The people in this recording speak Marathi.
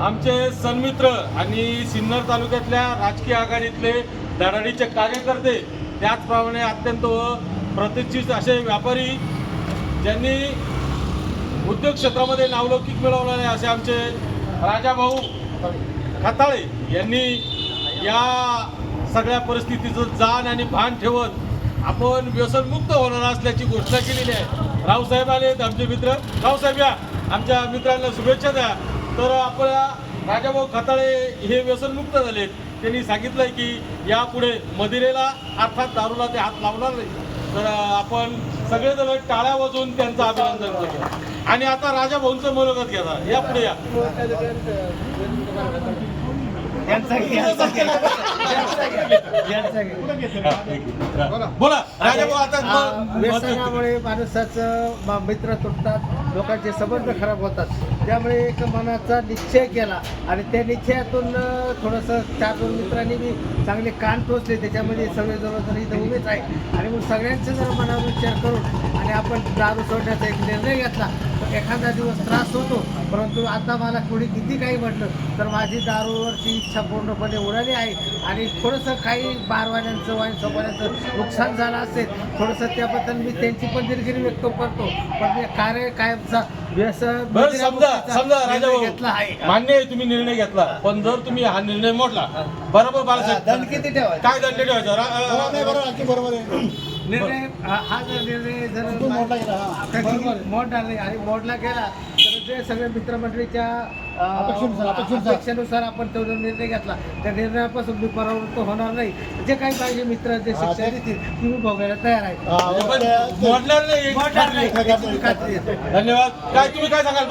आमचे सन्मित्र आणि सिन्नर तालुक्यातल्या राजकीय आघाडीतले धडाडीचे कार्यकर्ते त्याचप्रमाणे अत्यंत प्रतिष्ठित असे व्यापारी ज्यांनी उद्योग क्षेत्रामध्ये नावलौकिक मिळवणारे असे आमचे राजाभाऊ खताळे यांनी या सगळ्या परिस्थितीचं जाण आणि भान ठेवत आपण व्यसनमुक्त होणार असल्याची घोषणा केलेली आहे. रावसाहेब आले आमचे मित्र. रावसाहेब या. आमच्या मित्रांना शुभेच्छा द्या. तर आपल्या राजाभाऊ खताळे हे व्यसनमुक्त झालेत त्यांनी सांगितलंय की यापुढे मदिरेला अर्थात दारूला ते हात लावणार नाही. तर आपण सगळेजण टाळ्या वाजवून त्यांचं अभिनंदन करूया आणि आता राजाभाऊंचं मनोगत घ्या या पुढे या. बोला. व्यसनामुळे माणसाचं मित्र तुटतात. लोकांचे संबंध खराब होतात. त्यामुळे एक मनाचा निश्चय केला. आणि त्या निश्चयातून थोडंसं चार दोन मित्रांनी मी चांगले कान टोचले. त्याच्यामध्ये सगळे जवळ इथं उभेच आहे आणि मग सगळ्यांचं जर मनावर विचार करून आणि आपण दारू सोडण्याचा एक निर्णय घेतला. तर एखादा दिवस त्रास होतो. परंतु आता मला कोणी किती काही म्हटलं तर माझी दारूवरची इच्छा पूर्णपणे उडाली आहे. आणि थोडंसं काही बारवाल्यांचं वाईन सोपाऱ्यांचं नुकसान झालं असेल थोडंसं त्याबद्दल मी त्यांची पण दिलगिरी व्यक्त करतो. पण मी कार्य कायमचा व्यसन बरं समजा समजा राजा निर्णय घेतला आहे. मान्य आहे तुम्ही निर्णय घेतला पण जर तुम्ही हा निर्णय मोडला बरोबर बाळासाहेब. दंड किती ठेवायचा? काय दंड ठेवायचा? बरोबर आहे. निर्णय हा जर निर्णय जर तो मोडला गेला, नाही आणि मोडला गेला तर ते सगळे मित्रमंडळीच्या अपेक्षेनुसार, अपेक्षेनुसार. अपेक्षेनुसार आपण तो जो निर्णय घेतला. त्या निर्णयापासून मी परावृत्त होणार नाही. जे काही पाहिजे मित्र जे हा, शिक्षण ते- देतील तुम्ही भोगायला तयार आहे. हा, पण ते- मोडणार नाही. मोडणार नाही, याची मी खात्री देतो. धन्यवाद. काय तुम्ही काय सांगाल?